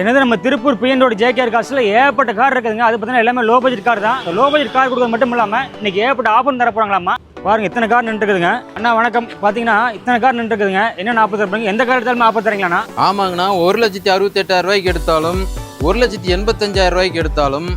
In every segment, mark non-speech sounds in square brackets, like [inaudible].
என்னது நம்ம திருப்பூர் பிஎன்ரோட ஜேகேஆர் காசில் ஏகப்பட்ட கார் இருக்குதுங்க. அது பார்த்தீங்கன்னா எல்லாமே லோ பட்ஜெட் கார் தான். லோ பட்ஜெட் கார் கொடுக்கறது மட்டும் இல்லாமல் இன்னைக்கு ஏகப்பட்ட ஆஃபர் தர போகிறாங்களாமா பாருங்க இத்தனை கார் நின்றுக்குதுங்க அண்ணா வணக்கம். பார்த்தீங்கன்னா இத்தனை கார் நின்றுக்குதுங்க என்ன ஆஃபர் தரப்பீங்க எந்த கார் எடுத்தாலும் ஆஃபர் தரீங்களாண்ணா? ஆமாங்கண்ணா ஒரு லட்சத்தி அறுபத்தெட்டாயிரம் ரூபாய்க்கு எடுத்தாலும் ஒரு லட்சத்தி எண்பத்தஞ்சாயிரம் ரூபாய்க்கு எடுத்தாலும்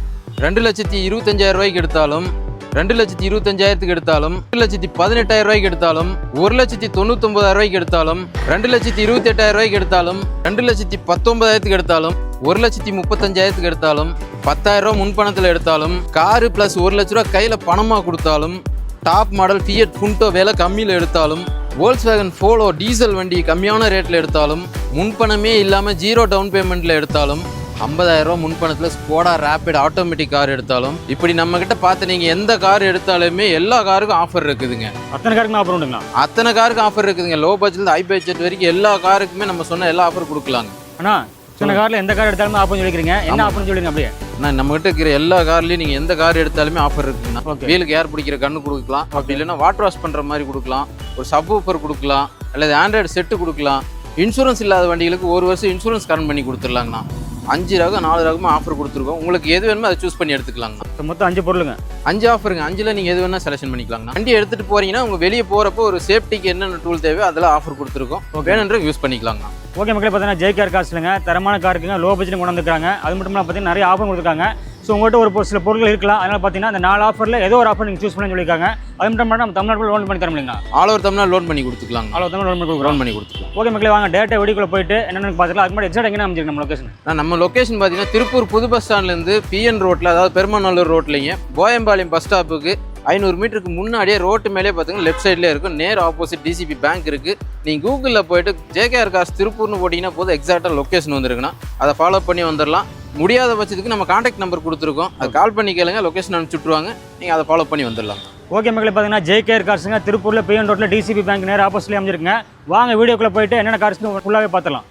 ரெண்டு லட்சத்தி இருபத்தஞ்சாயிரம் ரூபாய்க்கு எடுத்தாலும் ரெண்டு லட்சத்தி இருபத்தஞ்சாயிரத்துக்கு எடுத்தாலும் ரெண்டு லட்சத்தி பதினெட்டாயிரம் ரூபாய்க்கு எடுத்தாலும் ஒரு லட்சத்தி தொண்ணூத்தொன்பதாயிரம் ரூபாய்க்கு எடுத்தாலும் ரெண்டு லட்சத்தி இருபத்தெட்டாயிரம் ரூபாய்க்கு எடுத்தாலும் ரெண்டு லட்சத்தி பத்தொன்பதாயிரத்துக்கு எடுத்தாலும் ஒரு லட்சத்தி முப்பத்தஞ்சாயிரத்துக்கு எடுத்தாலும் பத்தாயிரம் ரூபா முன்பணத்தில் எடுத்தாலும் காரு ப்ளஸ் ஒரு லட்ச ரூபா கையில் பணமாக கொடுத்தாலும் டாப் மாடல் ஃபியட் புண்டோ விலை கம்மியில் எடுத்தாலும் வோல்ஸ் வேகன் ஃபோலோ டீசல் வண்டி கம்மியான ரேட்டில் எடுத்தாலும் முன்பணமே இல்லாமல் ஜீரோ டவுன் பேமெண்ட்டில் எடுத்தாலும் 50000 ரூபா முன்பணத்தில் ஸ்கோடா ரேபிட் ஆட்டோமேட்டிக் கார் எடுத்தாலும் இப்படி நம்ம கிட்ட பார்த்து நீங்கள் எந்த கார் எடுத்தாலுமே எல்லா காருக்கும் ஆஃபர் இருக்குதுங்க. அத்தனை காருக்கு ஆஃபர் உண்டுங்களா? அத்தனை காருக்கு ஆஃபர் இருக்குதுங்க. லோ பட்ஜெட் ஹை பட்ஜெட் வரைக்கும் எல்லா காருக்குமே நம்ம சொன்ன எல்லா ஆஃபர் கொடுக்கலாங்க. அண்ணா இத்தனை காரில் எந்த கார் எடுத்தாலும் ஆஃபர் சொல்லிக்கிறீங்க. என்ன ஆஃபர்னு சொல்லுங்க அப்படியே. ஆனால் நம்ம கிட்ட இருக்கிற எல்லா கார்லயும் நீங்க எந்த கார் எடுத்தாலுமே ஆஃபர் Okay. வீலுக்கு ஏர் பிடிக்கிற கண்ணு கொடுக்கலாம். அப்படி இல்லைன்னா வாட்டர் வாஷ் பண்ற மாதிரி கொடுக்கலாம். ஒரு சப் ஊப்பர் கொடுக்கலாம். அல்லது ஆண்ட்ராய்டு செட்டு கொடுக்கலாம். இன்சூரன்ஸ் இல்லாத வண்டிகளுக்கு ஒரு வருஷம் இன்சூரன்ஸ் கரண்ட் பண்ணி கொடுத்துடலாங்கண்ணா. அஞ்சு ரகம் நாலு ரகமும் ஆஃபர் கொடுத்துருக்கோம். உங்களுக்கு எது வேணுமோ அதை சூஸ் பண்ணி எடுத்துக்கலாங்கண்ணா. மொத்தம் அஞ்சு பொருளுங்க. அஞ்சு ஆஃபருங்க அஞ்சுல நீங்க எது வேணா செலக்ஷன் பண்ணிக்கலாங்கண்ணா. வண்டி எடுத்துட்டு போறீங்கன்னா உங்க வெளியே போறப்போ ஒரு சேஃப்டிக்கு என்னென்ன டூல் தேவையோ அதெல்லாம் ஆஃபர் கொடுத்துருக்கோம். வேணுன்ற யூஸ் பண்ணிக்கலாங்கண்ணா. ஓகே மக்களே பார்த்தீங்கன்னா ஜேகேஆர் காசுலங்க தரமான கார் இருக்குங்க. லோ பட்ஜெட் கொண்டு வந்துருக்காங்க அது மட்டும் இல்லாமல் பார்த்தீங்கன்னா நிறைய ஆஃபர் கொடுத்துருக்காங்க. ஸோ உங்கள்கிட்ட ஒரு சில பொருட்கள் இருக்கலாம். அதனால் பார்த்தீங்கன்னா அந்த நாலு ஆஃபரில் ஏதோ ஒரு ஆஃபர் நீங்கள் சூஸ் பண்ணி சொல்லியிருக்காங்க. அது மட்டும் நம்ம தமிழ்நாட்டில் லோன் பண்ணி தர முடியுங்களா? ஆல் ஓவர் தமிழ்நாடு லோன் பண்ணி கொடுத்துக்கலாங்க. அவ்வளோ தமிழ் லோன் பண்ணி லோன் பண்ணி கொடுத்துக்கலாம். ஓகே மக்களே வாங்க. டேட்டா வீடியோக்குள்ள போயிட்டு என்னென்னு பார்த்துக்கலாம். அதுக்கு முன்னாடி எக்ஸாக்ட் எங்கே அமைச்சிருக்கு நம்ம லொகேஷன் நான் நம்ம லொக்கேஷன் பார்த்தீங்கன்னா திருப்பூர் புது பஸ் ஸ்டாண்ட்லேருந்து பிஎன் ரோட்டில் அதாவது பெருமநல்லூர் ரோட்லைங்க போயம்பாளையம் பஸ் ஸ்டாப்புக்கு ஐநூறு மீட்டருக்கு முன்னாடியே ரோட்டு மேலே பார்த்தீங்கன்னா லெஃப்ட் சைட்லேயே இருக்கும். நேர் ஆப்போசிட் டிசிபி பேங்க் இருக்குது நீங்கள் கூகுளில் போயிட்டு ஜேகேஆர் காசு திருப்பூர்னு போட்டிங்கன்னா போதும் எக்ஸாக்டாக லொக்கேஷன் வந்துருக்குண்ணா. அதை ஃபாலோ பண்ணி வந்துடலாம் முடியாத பட்சத்துக்கு நம்ம காண்டாக்ட் நம்பர் கொடுத்துருக்கோம். அதை கால் பண்ணி கேளுங்க லொக்கேஷன் அனுப்பிச்சு விட்ருவாங்க நீங்கள் அதை ஃபாலோ பண்ணி வந்துடலாம் ஓகே மக்களே பார்த்தீங்கன்னா ஜேகேஆர் கார்ஸுங்க திருப்பூரில் பிஎன் ரோட்டில் டிசிபி பேங்க் நேரம் ஆப்போசிட்லேயே அமைஞ்சிருக்குங்க. வாங்க வீடியோக்குள்ளே போயிட்டு என்னென்ன கார்ஸ்னு ஃபுல்லாகவே பார்த்துலாம்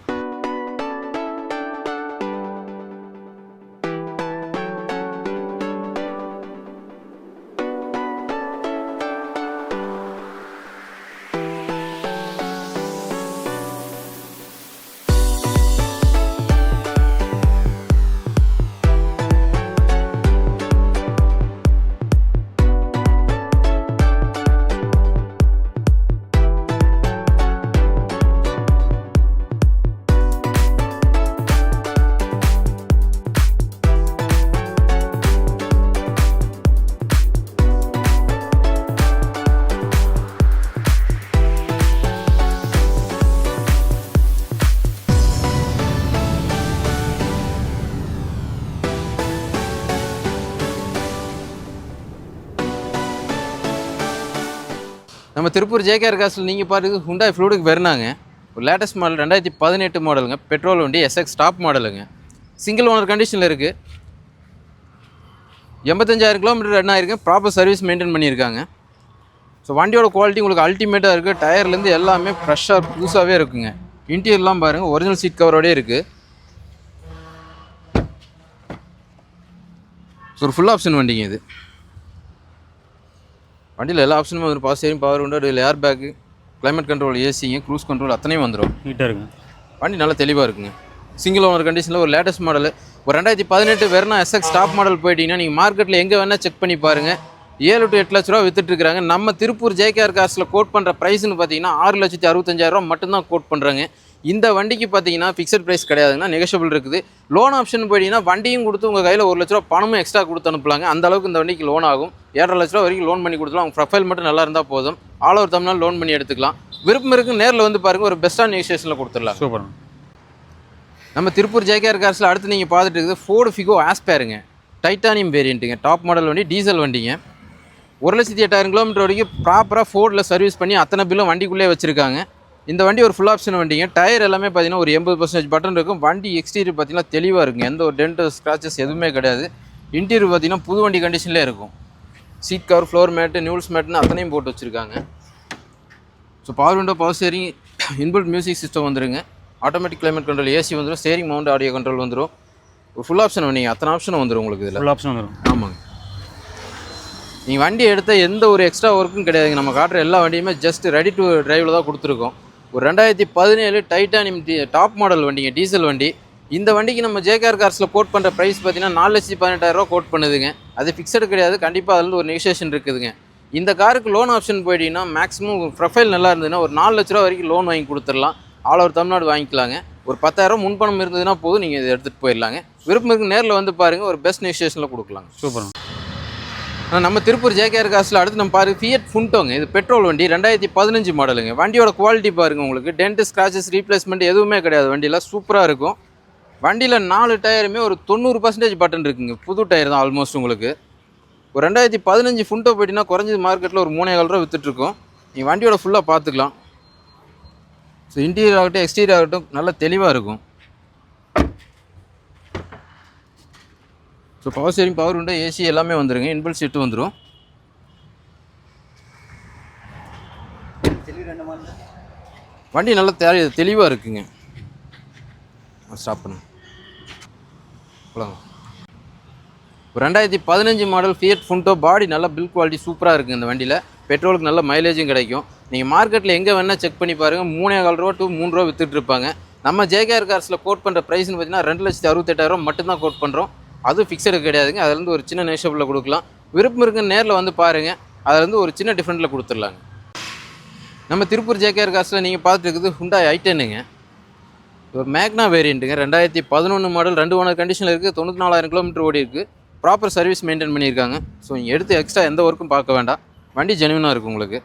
திருப்பூர் ஜேகேஆர் காசில் நீங்கள் பாருங்க ஹுண்டாய் ஃப்ளூடுக்கு வரணாங்க ஒரு லேட்டஸ்ட் மாடல் ரெண்டாயிரத்தி பதினெட்டு மாடலுங்க பெட்ரோல் வண்டி எஸ்எக்ஸ் டாப் மாடலுங்க சிங்கிள் ஓனர் கண்டிஷனில் இருக்குது எண்பத்தஞ்சாயிரம் கிலோமீட்டர் ரன் ஆயிருக்கு ப்ராப்பர் சர்வீஸ் மெயின்டைன் பண்ணியிருக்காங்க. ஸோ வண்டியோட குவாலிட்டி உங்களுக்கு அல்டிமேட்டாக இருக்குது டயர்லேருந்து எல்லாமே ஃப்ரெஷ்ஷாக புதுசாகவே இருக்குங்க. இன்டீரியர்லாம் பாருங்கள் ஒரிஜினல் சீட் கவரோடே இருக்குது ஸோ ஒரு ஃபுல் ஆப்ஷன் வண்டிங்க இது. வண்டியில் எல்லா ஆப்ஷனுமே வந்துடும் பவர் ஸ்டேரிங் பவர் விண்டோ இதில் ஏர் பேக்கு கிளைமேட் கண்ட்ரோல் ஏசிங்க க்ரூஸ் கண்ட்ரோல் அத்தனையும் வந்துடும் நீட்டாக இருக்குங்க. வண்டி நல்லா தெளிவாக இருக்குங்க. சிங்கிள் ஓனர் கண்டிஷனில் ஒரு லேட்டஸ்ட் மாடல் ஒரு ரெண்டாயிரத்தி பதினெட்டு வெறும் எஸ்எக்ஸ் டாப் மாடல் போயிட்டீங்கன்னா நீங்கள் மார்க்கெட்டில் எங்கே வேணால் செக் பண்ணி பாருங்கள் ஏழு டு எட்டு லட்ச ரூபா வித்துட்டு இருக்காங்க. நம்ம திருப்பூர் ஜேகேஆர் காசில் கோட் பண்ணுற ப்ரைஸ்னு பார்த்தீங்கன்னா ஆறு லட்சத்தி அறுபத்தஞ்சாயிரம் ரூபா மட்டும்தான் கோட் பண்ணுறாங்க இந்த வண்டிக்கு பார்த்தீங்கன்னா ஃபிக்ஸட் ப்ரைஸ் கிடையாதுங்கன்னா நெகஷியபிள் இருக்குது. லோன் ஆப்ஷன் போயிட்டீங்கன்னா வண்டியும் கொடுத்து உங்கள் கையில் ஒரு லட்ச ரூபா பணமும் எக்ஸ்ட்ரா கொடுத்து அனுப்பலாங்க. அந்த அளவுக்கு இந்த வண்டிக்கு லோன் ஆகும். ஏழரை லட்ச ரூபா வரைக்கும் லோன் பண்ணி கொடுத்துலாம் உங்கள் ப்ரொஃபைல் மட்டும் நல்லா இருந்தால் போதும். ஆல் ஓவர் தமிழ்நாடு லோன் பண்ணி எடுத்துக்கலாம். விருப்பம் இருக்கு நேரில் வந்து பாருங்கள் ஒரு பெஸ்ட்டான நெகோசியேஷனில் கொடுத்துடலாம். சூப்பர் நம்ம திருப்பூர் ஜேகேஆர் கார்ஸில் அடுத்து நீங்கள் பார்த்துட்டு இருக்குது ஃபோர்டு ஃபிகோ ஆஸ்பேருங்க டைட்டானியம் வேரியண்ட்டுங்க டாப் மாடல் வண்டி டீசல் வண்டிங்க. ஒரு லட்சத்தி எட்டாயிரம் கிலோமீட்டர் வரைக்கும் ப்ராப்பராக ஃபோர்டில் சர்வீஸ் பண்ணி அத்தனை பில்லும் வண்டிக்குள்ளே வச்சுருக்காங்க. இந்த வண்டி ஒரு ஃபுல் ஆப்ஷன் வண்டிங்க. டயர் எல்லாமே பார்த்தீங்கன்னா ஒரு எண்பது பர்சன்டேஜ் பட்டன் இருக்கும். வண்டி எக்ஸ்டீரியர் பார்த்தீங்கன்னா தெளிவாக இருக்குங்க எந்த ஒரு டென்ட் ஸ்க்ராச்சஸ் எதுவுமே கிடையாது. இன்டீரியர் பார்த்தீங்கன்னா புது வண்டி கண்டிஷன்லேயே இருக்கும். சீட் கவர் ஃப்ளோர் மேட்டு நியூல்ஸ் மேட்டுன்னு அத்தனையும் போட்டு வச்சுருக்காங்க. So power window power steering inbuilt music system வந்துருங்க. ஆட்டோமேட்டிக் கிளைமேட் கண்ட்ரோல் ஏசி வந்துடும் ஸ்டேரிங் மவுண்ட் ஆடியோ கண்ட்ரோல் வந்துடும் ஒரு ஃபுல் ஆப்ஷன் வண்டிங்க. அத்தனை ஆப்ஷனும் வந்துடும் உங்களுக்கு இதில். ஃபுல் ஆப்ஷன் வந்துடும் ஆமாங்க. நீங்கள் வண்டி எடுத்த எந்த ஒரு எக்ஸ்ட்ரா ஒர்க்கும் கிடையாதுங்க. நம்ம காட்டுற எல்லா வண்டியுமே ஜஸ்ட் ரெடி டு டிரைவில் தான் கொடுத்துருக்கோம். ஒரு ரெண்டாயிரத்தி பதினேழு டைட்டானியம் டி டாப் மாடல் வண்டிங்க டீசல் வண்டி. இந்த வண்டிக்கு நம்ம ஜேகேஆர் கார்ஸில் கோட் பண்ணுற ப்ரைஸ் பார்த்தீங்கன்னா நாலு லட்சத்தி பதினெட்டாயிரரூவா கோட் பண்ணுதுங்க. அது ஃபிக்ஸடு கிடையாது. கண்டிப்பாக அதில் ஒரு நெகோசியேஷன் இருக்குதுங்க. இந்த காருக்கு லோன் ஆப்ஷன் போயிட்டீங்கன்னா மேக்ஸிமம் ப்ரொஃபைல் நல்லா இருந்ததுன்னா ஒரு நாலு லட்ச ரூபா வரைக்கும் லோன் வாங்கி கொடுத்துடலாம். ஆல் ஓவர் தமிழ்நாடு வாங்கிக்கலாங்க. ஒரு பத்தாயிரம் முன்பணம் இருந்ததுன்னா போதும் நீங்கள் இதை எடுத்துகிட்டு போயிடலாங்க. விருப்பம் இருக்கு நேரில் வந்து பாருங்கள் ஒரு பெஸ்ட் நெகோசியேஷனில் கொடுக்கலாங்க. சூப்பர் நம்ம திருப்பூர் ஜேகேஆர் காசில் அடுத்து நம்ம பாருங்க ஃபியட் ஃபுண்டோங்க இது பெட்ரோல் வண்டி ரெண்டாயிரத்தி பதினஞ்சு மாடலுங்க வண்டியோட குவாலிட்டி பாருங்க உங்களுக்கு. டென்ட் ஸ்க்ராச்சஸ் ரீப்ளேஸ்மெண்ட் எதுவுமே கிடையாது. வண்டியில் சூப்பராக இருக்கும். வண்டியில் நாலு டயருமே ஒரு தொண்ணூறு பர்சன்டேஜ் பட்டன் இருக்குங்க. புது டயர் தான் ஆல்மோஸ்ட் உங்களுக்கு. ஒரு ரெண்டாயிரத்தி பதினஞ்சு ஃபுண்டோ போயிட்டினா குறைஞ்சது மார்க்கெட்டில் ஒரு மூணே கால் ரூபா வித்துட்ருக்கோம் நீங்கள் வண்டியோட ஃபுல்லாக பார்த்துக்கலாம். ஸோ இன்டீரியர் ஆகட்டும் எக்ஸ்டீரியர் ஆகட்டும் நல்லா தெளிவாக இருக்கும். ஸோ பவர் ஸ்டேரிங் பவர் உண்டு ஏசி எல்லாமே வந்துடுங்க இன்பல் சீட்டு வந்துடும் வண்டி நல்லா தே தெளிவாக இருக்குங்க. ஸ்டாப் பண்ணு. ரெண்டாயிரத்தி பதினஞ்சு மாடல் ஃபியட் ஃபுண்டோ பாடி நல்லா பில் குவாலிட்டி சூப்பராக இருக்குது இந்த வண்டியில். பெட்ரோலுக்கு நல்ல மைலேஜும் கிடைக்கும். நீங்கள் மார்க்கெட்டில் எங்கே வேணால் செக் பண்ணி பாருங்கள் மூணே கால் ரூபா டூ மூணு ரூபா விற்றுட்டு இருப்பாங்க. நம்ம ஜேகேஆர் கார்ஸில் கோட் பண்ணுற ப்ரைஸ்னு பார்த்தீங்கன்னா ரெண்டு லட்சத்தி அறுபத்தெட்டாயிரம் மட்டும்தான் கோட் பண்ணுறோம் அதுவும் ஃபிக்ஸடு கிடையாதுங்க. அதுலேருந்து ஒரு சின்ன நேஷபிளில் கொடுக்கலாம். விருப்பம் இருக்குன்னு நேரில் வந்து பாருங்கள் அதுலேருந்து ஒரு சின்ன டிஃப்ரெண்ட்டில் கொடுத்துடலாங்க. நம்ம திருப்பூர் ஜேகேஆர் காசில் நீங்கள் பார்த்துட்டு இருக்குது ஹுண்டாய் ஐட்டனுங்க ஒரு மேக்னா வேரியண்ட்டுங்க ரெண்டாயிரத்தி பதினொன்று மாடல் ரெண்டு ஓனர் கண்டிஷனில் இருக்குது தொண்ணூற்றி நாலாயிரம் கிலோமீட்டர் ஓடி இருக்குது ப்ராப்பர் சர்வீஸ் மெயின்டைன் பண்ணியிருக்காங்க. ஸோ எடுத்து எக்ஸ்ட்ரா எந்த ஒர்க்கும் பார்க்க வேண்டாம். வண்டி ஜெனுவனாக இருக்கும் உங்களுக்கு.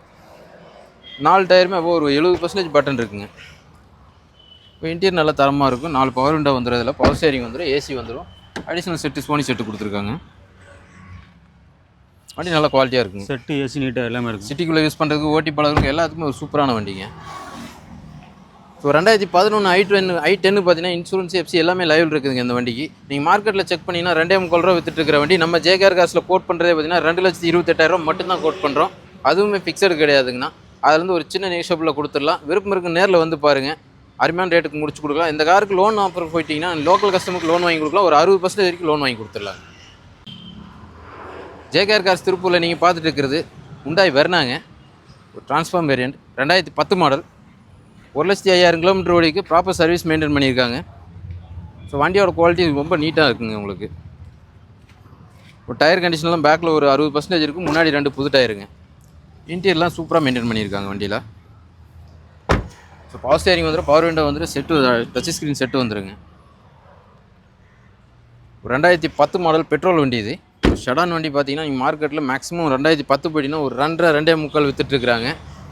நாலு டயருமே அப்போ ஒரு எழுபது பர்சன்டேஜ் பட்டன் இருக்குங்க. இப்போ இன்டீரியர் நல்லா தரமாக இருக்கும். நாலு பவர் விண்டோ வந்துடும் இதில். பவர் ஸ்டேரிங் வந்துடும் ஏசி வந்துடும் அடிஷ்னல் செட்டு சோனி செட்டு கொடுத்துருக்காங்க. வண்டி நல்லா குவாலிட்டியாக இருக்குங்க. செட்டு ஏசி நீட்டாக எல்லாமே இருக்கும் சிட்டிக்குள்ளே யூஸ் பண்ணுறதுக்கு ஓட்டி பழகிறதுக்கு எல்லாத்துக்குமே ஒரு சூப்பரான வண்டிங்க. ஸோ ரெண்டாயிரத்தி பதினொன்று ஐ டென் ஐ டென்னு பார்த்தீங்கன்னா இன்சூரன்ஸ் எஃப்சி எல்லாமே லைவ் இருக்குதுங்க இந்த வண்டிக்கு. நீங்கள் மார்க்கெட்டில் செக் பண்ணிங்கன்னா ரெண்டே முக்கால் ரூபா வித்துட்டு இருக்கிற வண்டி. நம்ம ஜேகேஆர் காசில் கோட் பண்ணுறதே பார்த்தீங்கன்னா ரெண்டு லட்சத்தி இருபத்தெட்டாயிரம் மட்டும்தான் கோட் பண்ணுறோம் அதுவுமே ஃபிக்ஸடு கிடையாதுங்கண்ணா. அதுலேருந்து ஒரு சின்ன நேஷப்பில் கொடுத்துடலாம். விருப்பம் இருக்கு நேரில் வந்து பாருங்கள் அருமையான ரேட்டுக்கு முடிச்சு கொடுக்கலாம். இந்த காருக்கு லோன் ஆஃபர் போயிட்டீங்கன்னா லோக்கல் கஸ்டமருக்கு லோன் வாங்கி கொடுக்கலாம். ஒரு அறுபது பர்சன்டேஜ் வரைக்கும் லோன் வாங்கி கொடுத்துடலாம் ஜேகேஆர் கார்ஸ் திருப்பூரில் நீங்கள் பார்த்துட்டு இருக்கிறது உண்டாய் வெர்னாங்க ஒரு டிரான்ஸ்ஃபார்ம் வேரியண்ட் ரெண்டாயிரத்தி பத்து மாடல் ஒரு லட்சத்தி ஐயாயிரம் கிலோமீட்டர் ஓடிக்கு ப்ராப்பர் சர்வீஸ் மெயின்டைன் பண்ணியிருக்காங்க. ஸோ வண்டியோட குவாலிட்டி ரொம்ப நீட்டாக இருக்குங்க உங்களுக்கு. ஒரு டயர் கண்டிஷன்லாம் பேக்கில் ஒரு அறுபது பர்சன்டேஜ் இருக்கும் முன்னாடி ரெண்டு புது டயருங்க இன்டீரியர்லாம் சூப்பராக மெயின்டைன் பண்ணியிருக்காங்க வண்டியில். ஸோ பவர் ஸ்டேரிங் வந்துடும் பவர் விண்டோ வந்துடும் செட்டு டச் ஸ்க்ரீன் செட்டு வந்துருங்க. ஒரு ரெண்டாயிரத்தி பத்து மாடல் பெட்ரோல் வண்டி இது. ஷடான் வண்டி பார்த்தீங்கன்னா நீங்கள் மார்க்கெட்டில் மேக்ஸிமம் ரெண்டாயிரத்தி பத்து போயிட்டீங்கன்னா ஒரு ரெண்டரை ரெண்டே முக்கால் வித்துட்டு இருக்காங்க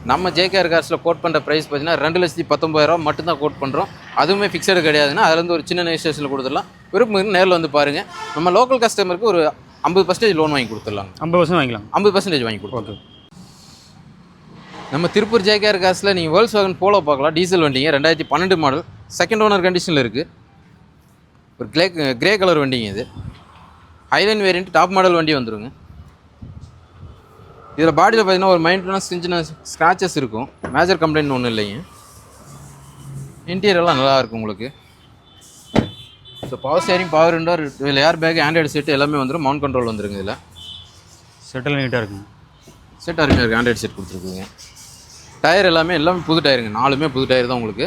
நம்ம ஜேகேஆர் கார்ஸில் கோட் பண்ணுற ப்ரைஸ் பார்த்தீங்கன்னா ரெண்டு லட்சத்தி பத்தொம்பதாயிரம் மட்டும்தான் கோட் பண்ணுறோம் அதுவுமே ஃபிக்ஸடு கிடையாதுன்னா அதுலேருந்து ஒரு சின்ன நெகிஸ்டேஷனில் கொடுத்துடலாம். விருப்பம் நேரில் வந்து பாருங்கள் நம்ம லோக்கல் கஸ்டமருக்கு ஒரு ஐம்பது பர்சன்டேஜ் லோன் வாங்கி கொடுத்துடலாம் ஐம்பது பர்சன்ட் வாங்கிக்கலாம் ஐம்பது பர்சன்டேஜ் வாங்கி ஓகே. நம்ம திருப்பூர் ஜேகேஆர் காசில் நீங்கள் வேர்ல்ஸ் வாகன் போலோ பார்க்கலாம். டீசல் வண்டிங்க. ரெண்டாயிரத்தி பன்னெண்டு மாடல் செகண்ட் ஓனர் கண்டிஷனில் இருக்குது ஒரு கிரே கிரே கலர் வண்டிங்க இது. ஹைலைன் வேரியண்ட் டாப் மாடல் வண்டி வந்துருங்க. இதில் பாடியில் பார்த்தீங்கன்னா ஒரு மைண்ட்னஸ் சின்ன சின்ன ஸ்க்ராச்சஸ் இருக்கும். மேஜர் கம்ப்ளைண்ட் ஒன்றும் இல்லைங்க. இன்டீரியர்லாம் நல்லா இருக்கும் உங்களுக்கு. So power steering power window இதில் ஏர் பேக் ஆண்ட்ராய்டு செட் எல்லாமே வந்துடும் மவுண்ட் கண்ட்ரோல் வந்துருங்க இதில். செட்டில் நீட்டாக இருக்குங்க. செட் அருமையாக இருக்குது ஆண்ட்ராய்டு செட் கொடுத்துருக்குங்க. டயர் எல்லாமே எல்லாமே புது டயருங்க. நாலுமே புது டயர் தான் உங்களுக்கு.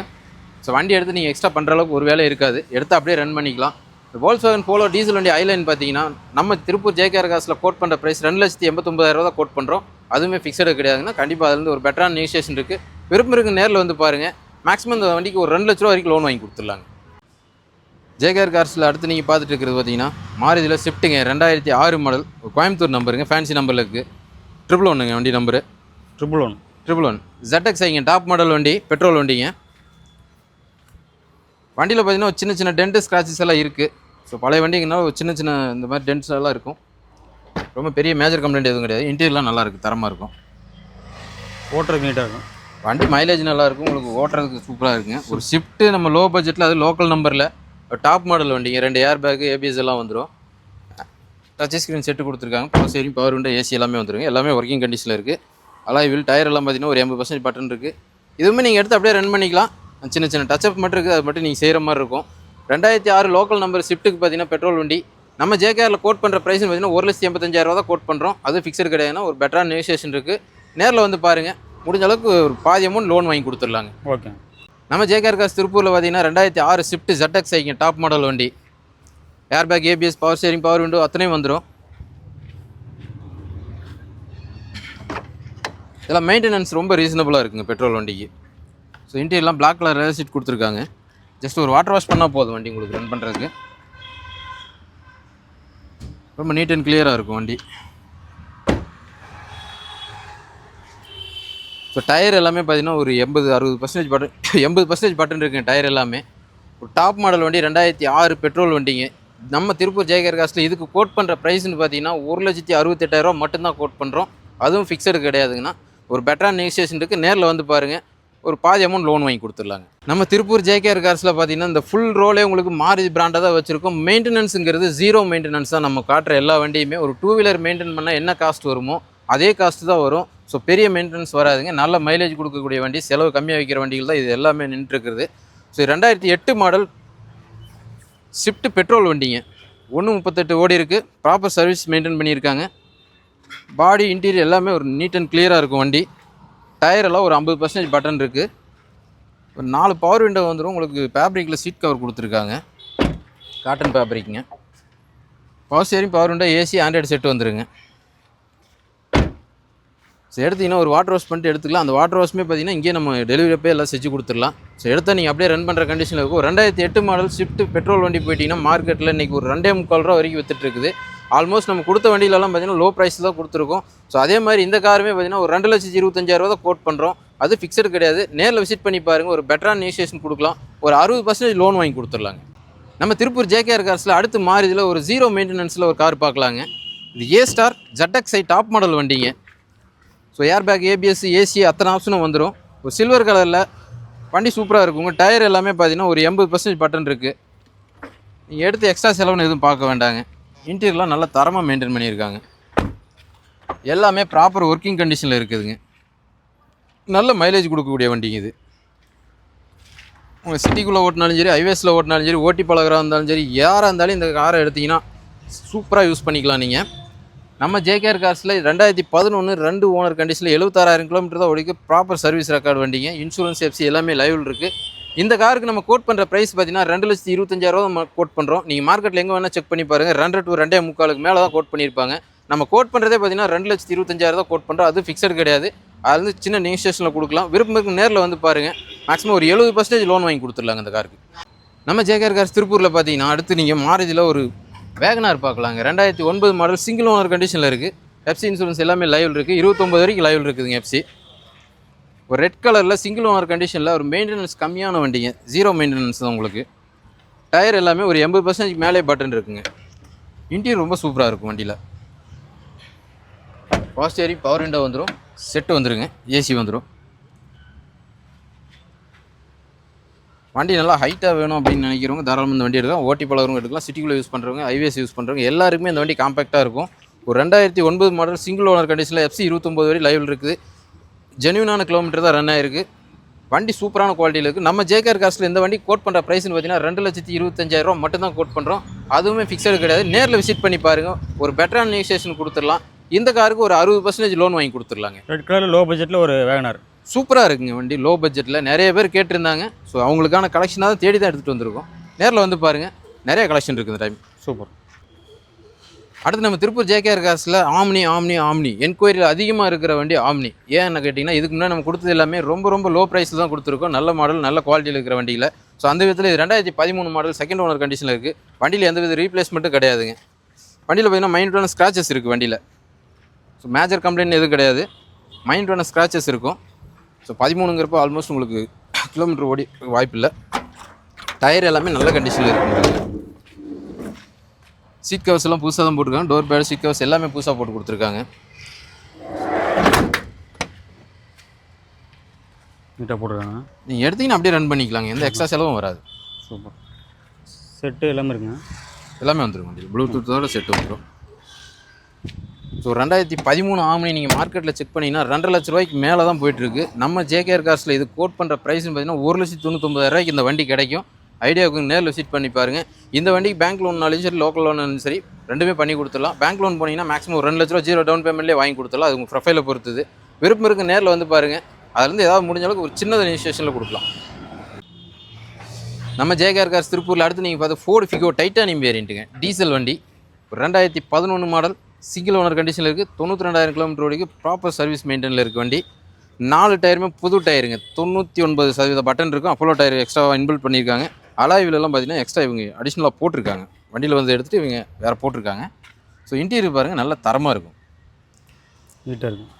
ஸோ வண்டி எடுத்து நீங்கள் எக்ஸ்ட்ரா பண்ணுற அளவுக்கு ஒரு வேலை இருக்காது. எடுத்து அப்படியே ரன் பண்ணிக்கலாம். வோல்ஸ் வேகன் போலோ டீசல் வண்டி ஐலைன் பார்த்தீங்கன்னா நம்ம திருப்பூர் ஜேகேஆர் காசில் கோட் பண்ணுற ப்ரைஸ் ரெண்டு லட்சத்தி எண்பத்தொம்பதாயிரம் தான் கோட் பண்ணுறோம் அதுவுமே ஃபிக்ஸடு கிடையாதுன்னா கண்டிப்பாக அதுலேருந்து ஒரு பெட்டரான நெகோசியேஷன் இருக்குது விருப்பம் இருக்கு நேரில் வந்து பாருங்கள் மேக்ஸிமம் இந்த வண்டிக்கு ஒரு ரெண்டு லட்ச ரூபா வரைக்கும் லோன் வாங்கி கொடுத்துடலாங்க. ஜேகேஆர் கார்ஸில் அடுத்து நீங்கள் பார்த்துட்டு இருக்கிறது பார்த்தீங்கன்னா மாருதியில் ஸ்விஃப்ட்டுங்க ரெண்டாயிரத்தி ஆறு மாடல் கோயம்புத்தூர் நம்பருங்க ஃபேன்சி நம்பரில் இருக்குது ட்ரிபிள் ஒன்றுங்க வண்டி number triple one triple one ZX ஐங்க. டாப் மாடல் வண்டி பெட்ரோல் வண்டிங்க. வண்டியில் பார்த்தீங்கன்னா ஒரு சின்ன சின்ன டென்ட் ஸ்க்ராச்சஸ் எல்லாம் இருக்குது ஸோ பழைய வண்டிங்கனால ஒரு சின்ன சின்ன இந்த மாதிரி டென்ட்ஸ் எல்லாம் இருக்கும். ரொம்ப பெரிய மேஜர் கம்ப்ளைண்ட் எதுவும் கிடையாது. இன்டீரியர்லாம் நல்லா இருக்குது தரமாக இருக்கும். ஓட்டுறதுக்கு நீட்டாக இருக்கும். வண்டி மைலேஜ் நல்லா இருக்கும். உங்களுக்கு ஓட்டுறதுக்கு சூப்பராக இருக்குங்க. ஒரு ஷிஃப்ட்டு நம்ம லோ பட்ஜெட்டில் அது லோக்கல் நம்பரில் டாப் மாடல் வண்டிங்க. ரெண்டு ஏர் பேக்கு ஏபிஎஸ் எல்லாம் வந்துடும் டச் ஸ்க்ரீன் செட்டு கொடுத்துருக்காங்க. Power steering power window AC எல்லாமே வந்துருங்க. எல்லாமே ஒர்க்கிங் கண்டிஷனில் இருக்குது அலாய் வீல் டயர் எல்லாம் பார்த்தீங்கன்னா ஒரு எண்பது பர்சன்ட் பட்டன் இருக்குது இதுவுமே நீங்கள் எடுத்து அப்படியே ரன் பண்ணிக்கலாம். சின்ன சின்ன டச்சப் மட்டும் இருக்குது அது மட்டும் நீங்கள் செய்கிற மாதிரி இருக்கும். ரெண்டாயிரத்தி ஆறு லோக்கல் நம்பர் ஷிஃப்ட்டுக்கு பார்த்தீங்கன்னா பெட்ரோல் வண்டி. நம்ம ஜேகேஆரில் கோட் பண்ணுற ப்ரைஸ் பார்த்தீங்கன்னா ஒரு லட்சத்தி எண்பத்தஞ்சாயிரம் தான் கோட் பண்ணுறோம் அது ஃபிக்ஸட் கிடையாதுன்னா ஒரு பெட்டரான நெகோசியேஷன் இருக்குது நேரில் வந்து பாருங்கள் முடிஞ்ச அளவுக்கு ஒரு பாதி அமௌண்ட் லோன் வாங்கி கொடுத்துடலாங்க. ஓகே நம்ம ஜேகேஆர் காசு திருப்பூரில் பார்த்தீங்கன்னா ரெண்டாயிரத்தி ஆறு ஸ்விஃப்ட் ZX ஐங்க டாப் மாடல் வண்டி. Airbag ABS power steering power window அத்தனையும் வந்துடும் இதெல்லாம் மெயின்டெனன்ஸ் ரொம்ப ரீசனபுளாக இருக்குங்க பெட்ரோல் வண்டிக்கு. ஸோ இன்டீரியர்லாம் பிளாக் கலர் ரேர் சீட் கொடுத்துருக்காங்க. ஜஸ்ட் ஒரு வாட்டர் வாஷ் பண்ணால் போதும் வண்டி உங்களுக்கு ரன் பண்ணுறதுக்கு ரொம்ப நீட் அண்ட் கிளியராக இருக்கும் வண்டி. ஸோ டயர் எல்லாமே பார்த்தீங்கன்னா ஒரு எண்பது அறுபது பர்சன்டேஜ் பட்டன் [coughs] எண்பது பர்சன்டேஜ் பட்டன் இருக்குங்க டயர் எல்லாமே. ஒரு டாப் மாடல் வண்டி ரெண்டாயிரத்தி ஆறு பெட்ரோல் வண்டிங்க. நம்ம திருப்பூர் ஜெயகர் காசில் இதுக்கு கோட் பண்ணுற ப்ரைஸ்னு பார்த்தீங்கன்னா ஒரு லட்சத்தி அறுபத்தெட்டாயிரரூவா மட்டும்தான் கோட் பண்ணுறோம் அதுவும் ஃபிக்ஸடு கிடையாதுங்கண்ணா. ஒரு பெட்டரான நெகோசியேஷன் இருக்குது நேரில் வந்து பாருங்கள் ஒரு பாதி அமௌண்ட் லோன் வாங்கி கொடுத்துடலாங்க. நம்ம திருப்பூர் ஜேகேஆர் கார்ஸில் பார்த்தீங்கன்னா இந்த ஃபுல் ரோலே உங்களுக்கு மாருதி பிராண்டாக தான் வச்சுருக்கோம். மெயின்டெனன்ஸுங்கிறது ஜீரோ மெயின்டெனன்ஸ் தான். நம்ம காட்டுற எல்லா வண்டியுமே ஒரு டூ வீலர் மெயின்டைன் பண்ணால் என்ன காஸ்ட் வருமோ அதே காஸ்ட்டு தான் வரும். ஸோ பெரிய மெயின்டெனன்ஸ் வராதுங்க. நல்ல மைலேஜ் கொடுக்கக்கூடிய வண்டி செலவு கம்மியாக வைக்கிற வண்டிகள் தான் இது எல்லாமே நின்றுருக்குது ஸோ ரெண்டாயிரத்தி எட்டு மாடல் ஷிஃப்ட் பெட்ரோல் வண்டிங்க. ஒன்று முப்பத்தெட்டு ஓடி இருக்குது ப்ராப்பர் சர்வீஸ் மெயின்டைன் பண்ணியிருக்காங்க. பாடி இன்டீரியர் எல்லாமே ஒரு நீட் அண்ட் கிளியராக இருக்கும் வண்டி. டயரெல்லாம் ஒரு ஐம்பது பர்சன்டேஜ் பட்டன் இருக்குது ஒரு நாலு பவர் விண்டோ வந்துடும் உங்களுக்கு ஃபேப்ரிக்கில் சீட் கவர் கொடுத்துருக்காங்க. Cotton ஃபேப்ரிக்குங்க power steering power window AC Android set வந்துருங்க. ஸோ எடுத்தீங்கன்னா ஒரு வாட்டர் வாஷ் பண்ணிட்டு எடுத்துக்கலாம். அந்த வாட்டர் வாஷ்மே பார்த்தீங்கன்னா இங்கேயே நம்ம டெலிவரி அப்போ எல்லாம் செஞ்சு கொடுத்துடலாம். ஸோ எடுத்தால் நீங்கள் அப்படியே ரன் பண்ணுற கண்டிஷனில் இருக்கும். ஒரு ரெண்டாயிரத்தி எட்டு மாடல் ஷிஃப்ட் பெட்ரோல் வண்டி போயிட்டிங்கன்னா மார்க்கெட்டில் இன்றைக்கி ஒரு ரெண்டே முக்கால் ரூபா வரைக்கும் வித்துட்டு இருக்குது. ஆல்மோஸ்ட் நம்ம கொடுத்த வண்டியிலலாம் பார்த்தீங்கன்னா லோ ப்ரைஸ் தான் கொடுத்துருக்கோம். ஸோ அதே மாதிரி இந்த காருமே பார்த்தீங்கன்னா ஒரு ரெண்டு லட்சத்தி இருபத்தஞ்சாயிரம் தான் கோட் பண்ணுறோம் அது ஃபிக்ஸடு கிடையாது. நேரில் விசிட் பண்ணி பாருங்கள் ஒரு பெட்டரான நெகோசியேஷன் கொடுக்கலாம். ஒரு அறுபது பர்சன்டேஜ் லோன் வாங்கி கொடுத்துர்லாங்க நம்ம திருப்பூர் ஜேகேஆர் கார்ஸில் அடுத்து மாறுதில் ஒரு ஜீரோ மெயின்டெனன்ஸில் ஒரு கார் பார்க்கலாங்க. இது ஏ ஸ்டார் ஜட்டக்ஸை டாப் மாடல் வண்டிங்க. So air bag ABS AC அத்தனை ஆப்ஷனும் வந்துடும் ஒரு சில்வர் கலரில் வண்டி சூப்பராக இருக்குங்க டயர் எல்லாமே பார்த்தீங்கன்னா ஒரு எண்பது பர்சன்டேஜ் பட்டன் இருக்குது நீங்கள் எடுத்து எக்ஸ்ட்ரா செலவுன்னு எதுவும் பார்க்க வேண்டாங்க. இன்டீரியர்லாம் நல்லா தரமாக மெயின்டைன் பண்ணியிருக்காங்க. எல்லாமே ப்ராப்பர் ஒர்க்கிங் கண்டிஷனில் இருக்குதுங்க. நல்ல மைலேஜ் கொடுக்கக்கூடிய வண்டிங்க இது. உங்கள் சிட்டிக்குள்ளே ஓட்டினாலும் சரி ஹைவேஸில் ஓட்டினாலும் சரி ஓட்டி பழகிறா இருந்தாலும் சரி யாராக இருந்தாலும் இந்த காரை எடுத்தீங்கன்னா சூப்பராக யூஸ் பண்ணிக்கலாம் நீங்கள் நம்ம ஜேகேஆர் கார்ஸில் ரெண்டாயிரத்தி பதினொன்று ரெண்டு ஓனர் கண்டிஷனில் எழுபத்தாறாயிரம் கிலோமீட்டர் தான் ஓடிக்கு ப்ராப்பர் சர்வீஸ் ரெக்கார்டு வண்டிங்க. இன்சூரன்ஸ் எஃப்சி எல்லாமே லைவில் இருக்குது இந்த காருக்கு நம்ம கோட் பண்ணுற ப்ரைஸ் பார்த்தீங்கன்னா ரெண்டு லட்சத்தி இருபத்தஞ்சாயிரம் நம்ம கோட் பண்ணுறோம் நீங்கள் மார்க்கெட்டில் எங்கே வேணால் செக் பண்ணி பாருங்கள் ரெண்டு டு ரெண்டே முக்காலுக்கு மேலே தான் கோட் பண்ணியிருப்பாங்க. நம்ம கோட் பண்ணுறதே பார்த்தீங்கன்னா ரெண்டு லட்சத்தி இருபத்தஞ்சாயிரம் தான் கோட் பண்ணுறோம் அது ஃபிக்ஸட் கிடையாது. அது வந்து சின்ன நெகோசியேஷனில் கொடுக்கலாம். விருப்பம் இருக்கு நேரில் வந்து பாருங்கள் மேக்ஸிமம் ஒரு எழுபது பர்சன்டேஜ் லோன் வாங்கி கொடுத்துடலாங்க இந்த காருக்கு. நம்ம ஜேகேஆர் கார்ஸ் திருப்பூரில் பார்த்தீங்கன்னா அடுத்து நீங்கள் மாறுதியில் ஒரு வேகனார் பார்க்கலாங்க. ரெண்டாயிரத்தி ஒன்பது மாடல் சிங்கிள் ஓனர் கண்டிஷனில் இருக்குது எஃப்சி இன்சூரன்ஸ் எல்லாமே லைவில் இருக்குது இருபத்தொம்பது வரைக்கும் லைவில் இருக்குதுங்க எஃப்சி ஒரு ரெட் கலரில் சிங்கிள் ஓனர் கண்டிஷனில் ஒரு மெயின்டெனன்ஸ் கம்மியான வண்டிங்க. ஜீரோ மெயின்டெனன்ஸ் தான் உங்களுக்கு. டயர் எல்லாமே ஒரு எண்பது பர்சன்டேஜ் மேலே பட்டன் இருக்குங்க. இன்டீரியர் ரொம்ப சூப்பராக இருக்கும் வண்டியில். ஃபாஸ்ட் ஸ்டேரிங் பவர் விண்டோ வந்துடும் செட்டு வந்துருங்க. ஏசி வந்துடும் வண்டி நல்லா ஹைட்டாக வேணும் அப்படின்னு நினைக்கிறவங்க தாராளமாக இந்த வண்டி எடுக்கலாம். ஓட்டி பழகிறவங்க எடுக்கலாம். சிட்டிக்குள்ளே யூஸ் பண்ணுறவங்க ஹைவேஸ் யூஸ் பண்ணுறவங்க எல்லாருக்குமே இந்த வண்டி காம்பேக்டாக இருக்கும். ஒரு ரெண்டாயிரத்தி ஒன்பது மாடல் சிங்கிள் ஓனர் கண்டிஷனில் எஃப்சி இருபத்தொம்போது வரை லைவில் இருக்குது. ஜென்யூனான கிலோமீட்டர் தான் ரன் ஆயிருக்கு. வண்டி சூப்பரான குவாலிட்டியில் இருக்குது நம்ம ஜேகேஆர் காஸ்ட்டில் இந்த வண்டி கோட் பண்ணுற ப்ரைஸ்னு பார்த்தீங்கன்னா ரெண்டு லட்சத்தி இருபத்தஞ்சாயிரம் மட்டும் தான் கோட் பண்ணுறோம் அதுவுமே ஃபிக்ஸடு கிடையாது. நேரில் விசிட் பண்ணி பாருங்கள் ஒரு பெட்டரான நெகோசியேஷன் கொடுத்துடலாம். இந்த காருக்கு ஒரு அறுபது பர்சன்டேஜ் லோன் வாங்கி கொடுத்துடலாங்க. ரெட் கலரில் லோ பட்ஜெட்டில் ஒரு வேகனார் சூப்பராக இருக்குங்க வண்டி. லோ பட்ஜெட்டில் நிறைய பேர் கேட்டிருந்தாங்க. ஸோ அவங்களுக்கான கலெக்ஷனாக தான் தேடி தான் எடுத்துகிட்டு வந்திருக்கோம். நேரில் வந்து பாருங்கள் நிறைய கலெக்ஷன் இருக்குது இந்த டைம் சூப்பர் அடுத்து நம்ம திருப்பூர் ஜேகேஆர் காசில் ஆம்னி ஆம்னி ஆம்னி என்கொயரியில் அதிகமாக இருக்கிற வண்டி ஆம்னி ஏன்னு கேட்டிங்கன்னா இதுக்கு முன்னாடி நம்ம கொடுத்தது எல்லாமே ரொம்ப ரொம்ப லோ ப்ரைஸில் தான் கொடுத்துருக்கோம். நல்ல மாடல் நல்ல குவாலிட்டியில் இருக்கிற வண்டியில். ஸோ அந்த விதத்தில் இது ரெண்டாயிரத்தி பதிமூணு மாடல் செகண்ட் ஓனர் கண்டிஷனில் இருக்குது வண்டியில் எந்த வித ரீப்ளேஸ்மெண்ட்டும் கிடையாதுங்க. வண்டியில் பார்த்தீங்கன்னா மைண்டான ஸ்க்ராச்சஸ் இருக்குது வண்டியில். ஸோ மேஜர் கம்ப்ளைண்ட் எதுவும் கிடையாது. மைண்டான ஸ்க்ராச்சஸ் இருக்கும். ஸோ பதிமூணுங்கிறப்போ ஆல்மோஸ்ட் உங்களுக்கு கிலோமீட்டர் ஓடி வாய்ப்பில்லை. டயர் எல்லாமே நல்ல கண்டிஷனில் இருக்குது சீட் கவர்ஸ் எல்லாம் புதுசாக தான் போட்டிருக்காங்க. டோர் பேட் சீட் கவர்ஸ் எல்லாமே புதுசாக போட்டு கொடுத்துருக்காங்க. நீட்டாக போட்டுருக்காங்க. நீங்கள் எடுத்தீங்கன்னா அப்படியே ரன் பண்ணிக்கலாங்க. எந்த எக்ஸ்ட்ரா செலவும் வராது. சூப்பர். செட்டு எல்லாமே இருக்குங்க. எல்லாமே வந்துடும் வண்டியில். ப்ளூடூத்தோட செட் வந்துடும் ஸோ ரெண்டாயிரத்தி பதிமூணு ஆம்னி நீங்கள் மார்க்கெட்டில் செக் பண்ணிங்கன்னா ரெண்டரை லட்ச ரூபாய்க்கு மேலே தான் போயிட்டுருக்கு நம்ம ஜேகேஆர் காஸ்ட்டில் இது கோட் பண்ணுற ப்ரைஸ்னு பார்த்தீங்கன்னா ஒரு லட்சத்தி தொண்ணூத்தொம்பதாயிரம் ரூபாய்க்கு இந்த வண்டி கிடைக்கும். ஐடியாவுக்கு நேரில் விசிட் பண்ணி பாருங்கள் இந்த வண்டிக்கு பேங்க் லோன்னாலும் சரி லோக்கல் லோனாலும் சரி ரெண்டுமே பண்ணி கொடுத்துடலாம். பேங்க் லோன் போனீங்கன்னா மேக்ஸிமம் ஒரு ரெண்டு லட்ச ரூபா ஜீரோ டவுன் பேமெண்ட்லேயே வாங்கி கொடுத்துடலாம். அது உங்கள் ப்ரொஃபைலை பொறுத்தது. விருப்பம் இருக்குது நேரில் வந்து பாருங்கள் அதுலேருந்து ஏதாவது முடிஞ்ச அளவுக்கு ஒரு சின்னது இனிஷியேஷனில் கொடுக்கலாம். நம்ம ஜேகேஆர் கார்ஸ் திருப்பூரில் அடுத்து நீங்கள் பார்த்து ஃபோர்டு ஃபிகோ டைட்டானியம் வேரியண்ட்டுங்க டீசல் வண்டி. ஒரு ரெண்டாயிரத்தி பதினொன்று மாடல் சிங்கிள் ஓனர் கண்டிஷனில் இருக்குது தொண்ணூற்றி ரெண்டாயிரம் கிலோமீட்டர் வரைக்கும் ப்ராப்பர் சர்வீஸ் மெயின்டைனில் இருக்குது வண்டி. நாலு டயருமே புது டயருங்க தொண்ணூற்றி ஒன்பது சதவீத பட்டன் இருக்கும். அப்போலோ டயர் எக்ஸ்ட்ராவாக இன்பில்ட் பண்ணியிருக்காங்க. அலாய்விலெல்லாம் பார்த்தீங்கன்னா எக்ஸ்ட்ரா இவங்க அடிஷ்னலாக போட்டிருக்காங்க. வண்டியில் வந்து எடுத்துகிட்டு இவங்க வேறு போட்டிருக்காங்க. ஸோ இன்டீரியர் பாருங்கள் நல்ல தரமாக இருக்கும். நீட்டாக இருக்கும்.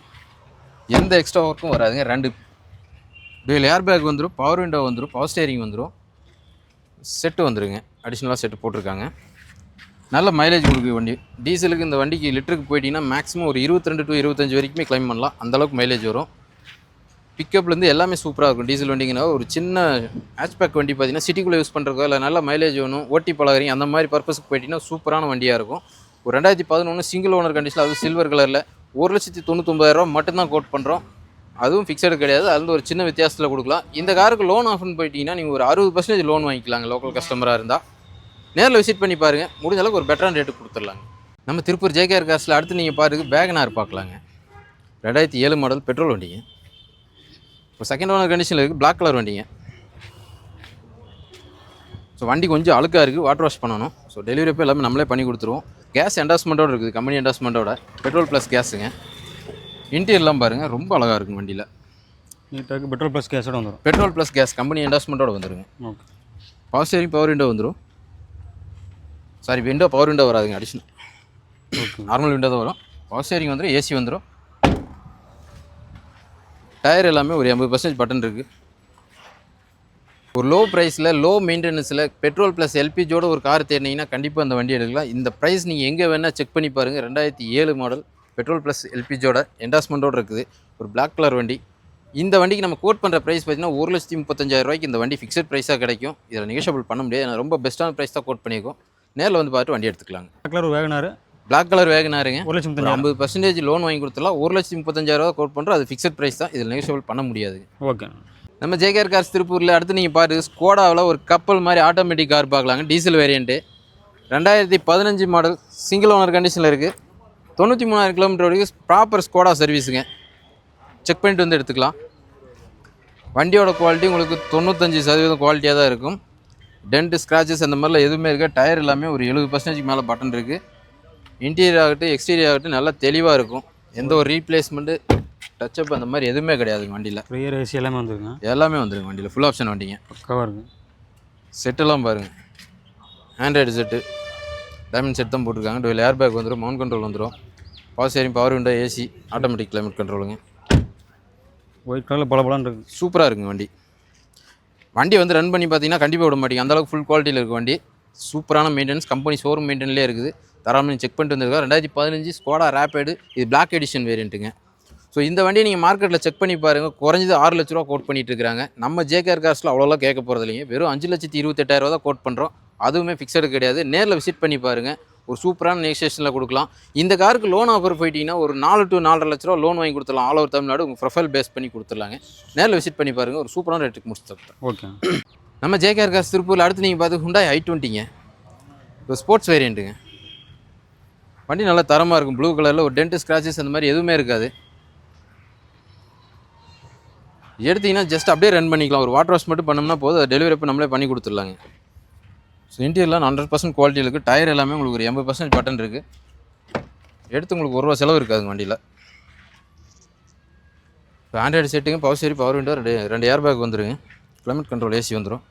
எந்த எக்ஸ்ட்ரா ஒர்க்கும் வராதுங்க. ரெண்டு டூயல் ஏர் பேக் வந்துடும் பவர் விண்டோ வந்துடும் பவர் ஸ்டேரிங் வந்துடும் செட்டு வந்துருங்க அடிஷ்னலாக செட்டு போட்டிருக்காங்க. நல்ல மைலேஜ் கொடுக்குற வண்டி. டீசலுக்கு இந்த வண்டிக்கு லிட்டருக்கு போயிட்டீங்கன்னா மேக்ஸிமம் ஒரு 22 டு இருபத்தஞ்சு வரைக்குமே கிளைம் பண்ணலாம். அந்த அளவுக்கு மைலேஜ் வரும். பிக்கப்லேருந்து எல்லாமே சூப்பராக இருக்கும். டீசல் வண்டிங்கன்னா ஒரு சின்ன ஹேஷ்பேக் வண்டி பார்த்தீங்கன்னா சிட்டிக்குள்ளே யூஸ் பண்ணுறக்கோ இல்லை நல்ல மைலேஜ் வேணும் ஓட்டி பழகிறீங்க அந்த மாதிரி பர்பஸ்க்கு போயிட்டீங்கன்னா சூப்பரான வண்டியாக இருக்கும். ஒரு ரெண்டாயிரத்தி பதினொன்று சிங்கிள் ஓனர் கண்டிஷனில் அதுவும் சில்வர் கலரில் ஒரு லட்சத்தி தொண்ணூத்தொம்பதாயிரரூவா மட்டும்தான் கோட் பண்ணுறோம் அதுவும் ஃபிக்ஸடு கிடையாது. அது வந்து ஒரு சின்ன வித்தியாசத்தில் கொடுக்கலாம். இந்த காருக்கு லோன் ஆஃப்னு போயிட்டீங்கன்னா நீங்கள் ஒரு அறுபது பர்சன்டேஜ் லோன் வாங்கிக்கலாங்க லோக்கல் கஸ்டமராக இருந்தால் நேரில் விசிட் பண்ணி பாருங்கள் முடிஞ்ச அளவுக்கு ஒரு பெட்டரான ரேட்டு கொடுத்துடலாங்க. நம்ம திருப்பூர் ஜேகேஆர் காசில் அடுத்து நீங்கள் பாருங்கள் வேகனார் பார்க்கலாங்க. ரெண்டாயிரத்தி ஏழு மாடல் பெட்ரோல் வண்டிங்க. இப்போ செகண்ட் ஓனர் கண்டிஷனில் இருக்குது Black கலர் வண்டிங்க. ஸோ வண்டி கொஞ்சம் அழுக்காக இருக்குது வாட்டர் வாஷ் பண்ணணும். ஸோ டெலிவரி அப்போ எல்லாமே நம்மளே பண்ணி கொடுத்துருவோம். கேஸ் என்டாஸ்மெண்ட்டோட இருக்குது கம்பெனி என்டாஸ்மெண்ட்டோட பெட்ரோல் ப்ளஸ் கேஸுங்க இன்டீரியர்லாம் பாருங்கள் ரொம்ப அழகாக இருக்கும் வண்டியில். நீட்டாக பெட்ரோல் ப்ளஸ் கேஸோட வந்துடும் பெட்ரோல் ப்ளஸ் கேஸ் கம்பெனி என்டாஸ்மெண்ட்டோட வந்துருங்க. Okay power steering power window வந்துடும் சாரி விண்டோ பவர் விண்டோ வராதுங்க அடிஷனல் ஓகே நார்மல் விண்டோ தான் வரும். பவர் ஸ்டேரிங் வந்துடும் ஏசி வந்துடும் டயர் எல்லாமே ஒரு எண்பது பர்சன்டேஜ் பட்டன் இருக்குது ஒரு லோ ப்ரைஸில் லோ மெயின்டெனன்ஸில் பெட்ரோல் ப்ளஸ் எல்பிஜியோட ஒரு கார் தேடினீங்கன்னா கண்டிப்பாக அந்த வண்டி எடுக்கலாம். இந்த ப்ரைஸ் நீங்கள் எங்கே வேணால் செக் பண்ணி பாருங்கள் ரெண்டாயிரத்தி ஏழு மாடல் பெட்ரோல் ப்ளஸ் எல்பிஜியோட என்டாஸ்மெண்ட்டோடு இருக்குது. ஒரு பிளாக் கலர் வண்டி. இந்த வண்டிக்கு நம்ம கோட் பண்ணுற ப்ரைஸ் பார்த்தீங்கன்னா ஒரு லட்சத்தி முப்பத்தஞ்சாயிரம் ரூபாய்க்கு இந்த வண்டி ஃபிக்ஸட் ப்ரைஸாக கிடைக்கும். இதில் நெகோஷியபிள் பண்ண முடியாது. ஏன்னா ரொம்ப பெஸ்ட்டான ப்ரைஸ் தான் கோட் பண்ணியிருக்கோம். நேரில் வந்து பார்த்து வண்டி எடுத்துக்கலாங்க. Colour Wagon R. Black colour வேகனாருங்க. ஒரு லட்சம் ஐம்பது பர்சன்டேஜ் லோன் வாங்கி கொடுத்துலாம் ஒரு லட்சத்தி முப்பத்தஞ்சாயிரம் ரூபா கோட் பண்ணுறோம் அது ஃபிக்ஸட் ப்ரைஸ் தான். இதில் நெகோஷியபிள் பண்ண முடியாது. ஓகே. நம்ம ஜேகேஆர் கார்ஸ் திருப்பூரில் அடுத்து நீங்கள் பாரு ஸ்கோடாவில் ஒரு கப்பல் மாதிரி ஆட்டோமேட்டிக் கார் பார்க்கலாங்க. டீசல் வேரியண்ட்டு ரெண்டாயிரத்தி பதினஞ்சு மாடல் சிங்கிள் ஓனர் கண்டிஷனில் இருக்குது தொண்ணூற்றி மூணாயிரம் கிலோமீட்டர் வரைக்கும் ப்ராப்பர் ஸ்கோடா சர்வீஸுங்க செக் பண்ணிட்டு வந்து எடுத்துக்கலாம். வண்டியோட குவாலிட்டி உங்களுக்கு தொண்ணூத்தஞ்சு சதவீதம் குவாலிட்டியாக தான் இருக்கும். டென்ட் ஸ்க்ராச்சஸ் அந்த மாதிரிலாம் எதுவுமே இருக்க. டயர் எல்லாமே ஒரு எழுபது பர்சன்டேஜ் மேலே பட்டன் இருக்குது இன்டீரியர் ஆகட்டும் எக்ஸ்டீரியர் ஆகட்டும் நல்லா தெளிவாக இருக்கும். எந்த ஒரு ரீப்ளேஸ்மெண்ட்டு டச்சப் அந்த மாதிரி எதுவுமே கிடையாதுங்க வண்டியில். ப்ரேயர் ஏசி எல்லாமே வந்துருங்க எல்லாமே வந்துருங்க வண்டியில். ஃபுல் ஆப்ஷன் வண்டிங்க. பக்காவாக இருக்குது செட்டெல்லாம் பாருங்கள் ஆண்ட்ராய்டு செட்டு டைமண்ட் செட் தான் போட்டிருக்காங்க. டுவெல் ஏர் பேக் வந்துடும் மவுண்ட் கண்ட்ரோல் வந்துடும் power steering power window AC automatic climate கண்ட்ரோலுங்க white கலரில் பல பலன்னு இருக்குது சூப்பராக இருக்குங்க வண்டி. வண்டி வந்து ரன் பண்ணி பார்த்தீங்கன்னா கண்டிப்பாக விட மாட்டீங்க. அந்தளவுக்கு ஃபுல் குவாலிட்டியில் இருக்க வண்டி. சூப்பரான மெயின்டெனன்ஸ் கம்பெனி ஷோரூம் மெயின்டென்லேயே இருக்குது. தராமல் செக் பண்ணிட்டு வந்திருக்கோம் ரெண்டாயிரத்தி பதினஞ்சு ஸ்கோடா ரேப்பேடு இது பிளாக் எடிஷன் வேரியண்ட்டுங்க ஸோ இந்த வண்டியை நீங்கள் மார்க்கெட்டில் செக் பண்ணி பாருங்கள் குறைஞ்சது ஆறு லட்ச ரூபா கோட் பண்ணிட்டு இருக்காங்க. நம்ம ஜேகேஆர் காஸ்ட்டில் அவ்வளோலாம் கேட்க போகிறது இல்லைங்க. வெறும் அஞ்சு லட்சத்தி இருபத்தெட்டாயிரம் ரூபா தான் கோட் பண்ணுறோம் அதுவுமே ஃபிக்ஸடு கிடையாது. நேரில் விசிட் பண்ணி பாருங்கள் ஒரு சூப்பரான நெக்ஸ்டேஷனில் கொடுக்கலாம். இந்த காருக்கு லோன் ஆஃபர் போயிட்டீங்கன்னா ஒரு நாலு டு நாலரை லட்ச ரூபா லோன் வாங்கி கொடுத்துடலாம். ஆல் ஓவர் தமிழ்நாடு உங்கள் ப்ரொஃபைல் பேஸ் பண்ணி கொடுத்துடலாங்க. நேரில் விசிட் பண்ணி பாருங்கள் ஒரு சூப்பரான ரேட்டுக்கு முடிச்சு ஓகே நம்ம ஜேகேஆர் காசு திருப்பூரில் அடுத்து நீங்கள் பார்த்து ஹுண்டாய் ஐ டுவெண்ட்டிங்க இப்போ ஸ்போர்ட்ஸ் வேரியண்ட்டுங்க வண்டி நல்லா தரமாக இருக்கும். ப்ளூ கலரில் ஒரு டென்ட் ஸ்க்ராச்சஸ் அந்த மாதிரி எதுவுமே இருக்காது. எடுத்தீங்கன்னா ஜஸ்ட் அப்படியே ரன் பண்ணிக்கலாம். ஒரு வாட்டர் வாஷ் மட்டும் பண்ணோம்னா போதும். டெலிவரி அப்போ நம்மளே பண்ணி கொடுத்துடலாங்க. ஸோ இன்டீரியர்லாம் ஹண்ட்ரட் பர்சன்ட் குவாலிட்டி இருக்குது டயர் எல்லாமே உங்களுக்கு ஒரு எண்பது பர்சன்ட் பட்டன் இருக்குது எடுத்து உங்களுக்கு ஒரு ரூபா செலவு இருக்காதுங்க வண்டியில். இப்போ ஆண்ட்ராய்டு செட்டுங்க பவர் சரி பவர் விண்டோ ரெண்டு ரெண்டு ஏர் பேக் வந்துருங்க கிளைமேட் கண்ட்ரோல் ஏசி வந்துடும்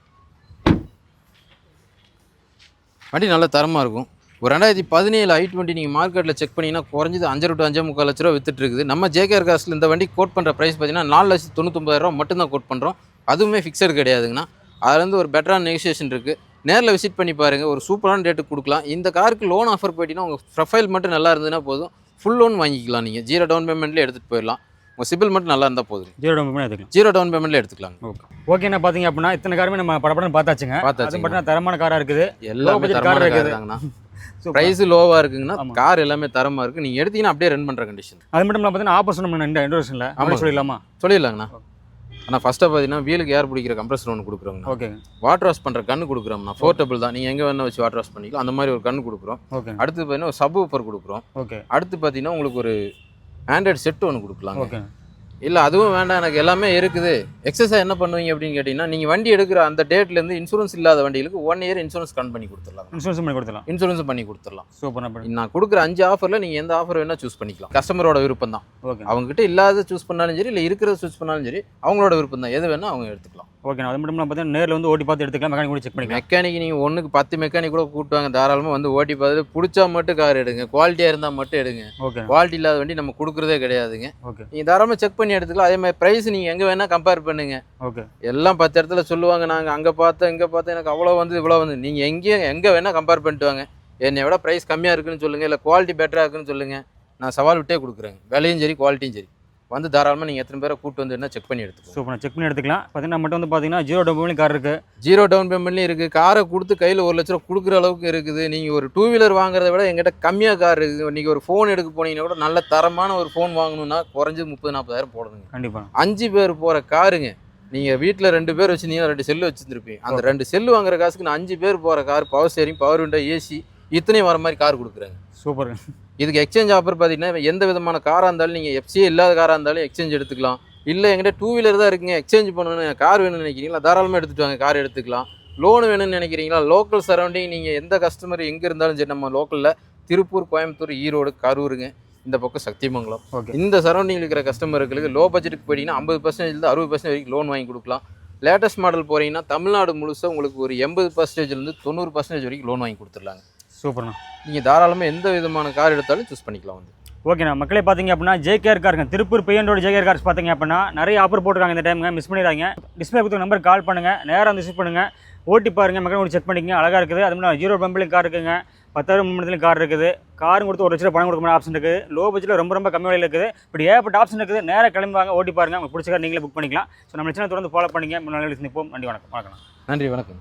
வண்டி நல்ல தரமாக இருக்கும். ஒரு ரெண்டாயிரத்தி பதினேழு ஐ டுவெண்ட்டி நீங்கள் மார்க்கெட்டில் செக் பண்ணிங்கன்னா குறைஞ்சது அஞ்சு டு அஞ்சே முக்கால் லட்ச ரூபா வித்துட்ருக்குது நம்ம ஜேகேஆர் காசில் இந்த வண்டி கோட் பண்ணுற ப்ரைஸ் பார்த்தீங்கன்னா நாலு லட்சத்து தொண்ணூத்தொம்பதாயிரம் மட்டும்தான் கோட் பண்ணுறோம் அதுவுமே ஃபிக்ஸடு கிடையாதுங்கண்ணா. அதுலேருந்து ஒரு பெட்டரான நெகோசியேஷன் இருக்குது நேரில் விசிட் பண்ணி பாருங்கள் ஒரு சூப்பரான டேட்டு கொடுக்கலாம். இந்த காருக்கு லோன் ஆஃபர் போயிட்டீங்கன்னா உங்கள் ப்ரொஃபைல் மட்டும் நல்லா இருந்ததுன்னா போதும். ஃபுல் லோன் வாங்கிக்கலாம் நீங்கள் ஜீரோ டவுன் பேமெண்ட்லேயே எடுத்துகிட்டு போயிடலாம். உங்கள் சிபில் மட்டும் நல்லா இருந்தால் போதும். ஜீரோ டவுன் பண்ணி எடுத்துக்கலாம். ஜீரோ டவுன் பேமெண்ட்லேயே எடுத்துக்கலாங்க. ஓகே ஓகேண்ணா பார்த்தீங்க அப்படின்னா இத்தனை காருமே நம்ம படப்படம் பார்த்தாச்சுங்க. அது மட்டும் தரமான காராக இருக்குது. இருக்குது. கார் தாங்கண்ணா. [laughs] Super. ப்ரைஸ் லோவாக இருக்குங்கன்னா. கார் எல்லாமே தரமாக இருக்குது நீங்கள் எடுத்தீங்கன்னா அப்படியே ரன் பண்ணுற கண்டிஷன் அது மட்டும் இல்லாமல் பார்த்தீங்கன்னா ஆப்போசிட் நம்ம இன்ட்ரோஷனில் ஆமாங்க. சொல்லிடலாமா? சொல்லிடலாங்கண்ணா. ஆனால் ஃபஸ்ட்டாக பார்த்தீங்கன்னா வீலுக்கு ஏர் பிடிக்கிற கம்ப்ரஸர் ஒன்று கொடுக்குறோங்கண்ணா. ஓகே வாட்டர் வாஷ் பண்ணுற கன்று கொடுக்குறோம்ண்ணா. போர்ட்டபிள் தான். நீங்கள் எங்கே வேணால் வச்சு வாட்டர் வாஷ் பண்ணிக்கலாம். அந்த மாதிரி ஒரு கன்று கொடுக்குறோம். ஓகே அடுத்து பார்த்தீங்கன்னா ஒரு சப் ஊப்பர் கொடுக்குறோம். ஓகே அடுத்து பார்த்தீங்கன்னா உங்களுக்கு ஒரு ஆண்ட்ராய்டு செட் ஒன்று கொடுக்கலாங்க. ஓகே இல்லை அதுவும் வேண்டாம் எனக்கு எல்லாமே இருக்குது. எக்ஸஸாக என்ன பண்ணுவீங்க அப்படின்னு கேட்டிங்கன்னா நீங்கள் வண்டி எடுக்கிற அந்த டேட்லேருந்து இன்சூரன்ஸ் இல்லாத வண்டிகளுக்கு ஒன் இயர் இன்சூரன்ஸ் கன் பண்ணி கொடுத்துடலாம். இன்சூரன்ஸ் பண்ணி கொடுத்துலாம் இன்சூரன்ஸ் பண்ணி கொடுத்துடலாம். சூப்பர் நான் கொடுக்குற அஞ்சு ஆஃபரில் நீங்கள் எந்த ஆஃபர் வேணால் சூஸ் பண்ணிக்கலாம். கஸ்டமரோட விருப்பம் தான் ஓகே அவங்ககிட்ட இல்லாத சூஸ் பண்ணாலும் சரி இல்லை இருக்கிறத சூஸ் பண்ணாலும் சரி அவங்களோட விருப்பம் தான் எது வேணால் அவங்க எடுத்துக்கலாம். ஓகே அது மட்டும் இல்லாமல் பார்த்தீங்கன்னா நேரில் வந்து ஓட்டி பார்த்து எடுத்துக்கலாம் மெக்கானிக் கூட செக் பண்ணிக்கலாம். மெக்கானிக் நீங்கள் ஒன்றுக்கு பத்து மெக்கானிக் கூட கூட்டுவாங்க தாராளமாக வந்து ஓட்டி பார்த்துட்டு பிடிச்சா மட்டும் கார் எடுங்க குவாலிட்டியாக இருந்தால் மட்டும் எடுங்க. ஓகே குவாலிட்டி இல்லாத வண்டி நம்ம கொடுக்குறதே கிடையாதுங்க. ஓகே. நீங்கள் தாராளமாக செக் பண்ணி எடுத்துக்கலாம் அதே மாதிரி ப்ரைஸ் நீங்கள் எங்கே வேணால் கம்பேர் பண்ணுங்க. ஓகே. எல்லாம் பத்து இடத்துல சொல்லுவாங்க நாங்கள் அங்கே பார்த்தோம் இங்கே பார்த்தோம் எனக்கு அவ்வளோ வந்து இவ்வளோ வந்து. நீங்கள் எங்கேயே எங்கே வேணால் கம்பேர் பண்ணிட்டு வாங்க. என்னை விட ப்ரைஸ் கம்மியாக இருக்குன்னு சொல்லுங்கள் இல்லை குவாலிட்டி பெட்டராக இருக்குன்னு சொல்லுங்கள் நான் சவால் விட்டே கொடுக்குறேங்க. விலையும் சரி குவாலிட்டியும் சரி. வந்து தாராளமாக நீங்கள் எத்தனை பேரை கூட்டு வந்து என்ன செக் பண்ணி எடுத்துக்கோங்க. சூப்பர். செக் பண்ணி எடுத்துக்கலாம். பார்த்தீங்கன்னா மட்டும் வந்து பார்த்தீங்கன்னா ஜீரோ டவுன் கார் இருக்குது ஜீரோ டவுன் பேமெண்ட்லேயும் இருக்குது காரை கொடுத்து கையில் ஒரு லட்ச ரூபா கொடுக்குற அளவுக்கு இருக்குது. நீங்கள் ஒரு டூ வீலர் வாங்குறத விட எங்கிட்ட கம்மியாக கார் இருக்குது. இன்றைக்கி ஒரு ஃபோன் எடுக்க போனீங்கன்னா கூட நல்ல தரமான ஒரு ஃபோன் வாங்கணும்னா குறைஞ்சது முப்பது நாற்பதாயிரம் போடுதுங்க கண்டிப்பாக அஞ்சு பேர் போகிற காருங்க நீங்கள் வீட்டில் ரெண்டு பேர் வச்சுருந்தீங்கன்னா ரெண்டு செல்லு வச்சுருந்துருப்பீங்க. அந்த ரெண்டு செல்லு வாங்குற காசுக்கு நான் அஞ்சு பேர் போகிற car power steering power window AC இத்தனையும் வர மாதிரி கார் கொடுக்குறாங்க. சூப்பர். இதுக்கு எக்ஸ்சேஞ்ச் ஆஃபர் பார்த்தீங்கன்னா எந்த விதமான காராக இருந்தாலும் நீங்கள் எஃப்சியே இல்லாத காராக இருந்தாலும் எக்ஸ்சேஞ்ச் எடுத்துக்கலாம். இல்லை எங்கிட்ட டூ வீலர் தான் இருக்குங்க. எக்ஸ்சேஞ்ச் பண்ணணும் கார் வேணும்னு நினைக்கிறீங்களா? தாராளமாக எடுத்துட்டு வாங்க கார் எடுத்துக்கலாம். லோன் வேணும்னு நினைக்கிறீங்களா? லோக்கல் சரௌண்டிங் நீங்கள் எந்த கஸ்டமர் எங்கே இருந்தாலும் சரி நம்ம லோக்கலில் திருப்பூர் கோயம்புத்தூர் ஈரோடு கரூருங்க. இந்த பக்கம் சக்திமங்கலம். ஓகே இந்த சரௌண்டிங்கில் இருக்கிற கஸ்டமர்களுக்கு லோ பட்ஜெட்டுக்கு போயிட்டீங்கன்னா ஐம்பது பர்சன்டேஜ் அறுபது பர்சன்டேஜ் வரைக்கும் லோன் வாங்கி கொடுக்கலாம். லேட்டஸ்ட் மாடல் போகிறீங்கன்னா தமிழ்நாடு முழுசாக உங்களுக்கு ஒரு எண்பது பர்சன்டேஜ்லேருந்து தொண்ணூறு பர்சன்டேஜ் வரைக்கும் லோன் வாங்கி கொடுத்துர்லாங்க சூப்பர்ண்ணா. நீங்கள் தாராளமாக எந்த விதமான கார் எடுத்தாலும் சூஸ் பண்ணிக்கலாம் வந்து. ஓகேண்ணா மக்களே பார்த்தீங்க அப்படின்னா ஜேகேஆர் காருங்க திருப்பூர் பையன் ரோடு ஜேகேஆர் கார்ஸ் பார்த்தீங்க அப்படின்னா நிறைய ஆஃபர் போட்டுருக்காங்க இந்த டைமுங்க மிஸ் பண்ணிடுறாங்க டிஸ்பிளே கொடுத்த நம்பர் கால் பண்ணுங்கள் நேராக வந்து விசிட் பண்ணுங்கள் ஓட்டி பாருங்க. மக்கள் செக் பண்ணிக்கங்க. அழகாக இருக்குது. அது மாதிரி ஜீரோ பம்பிலையும் கார் இருக்குங்க. பத்தாயிரம் முன்னத்துலையும் கார் இருக்குது. காரும் கொடுத்து ஒரு லட்ச ரூபா பணம் கொடுக்க மாதிரி ஆப்ஷன் இருக்குது. லோ பட்ஜெட்டில் ரொம்ப ரொம்ப கம்மி விலையில் இருக்குது. இப்படி ஏகப்பட்ட ஆப்ஷன் இருக்குது. நேராக கிளம்பி வாங்க. ஓட்டி பாருங்க. உங்களுக்கு பிடிச்ச கார் நீங்களே புக் பண்ணிக்கலாம். ஸோ நம்ம சேனல் தொடர்ந்து ஃபாலோ பண்ணிங்க. நல்ல சந்திப்போம். நன்றி வணக்கம். வணக்கம் நன்றி வணக்கம்.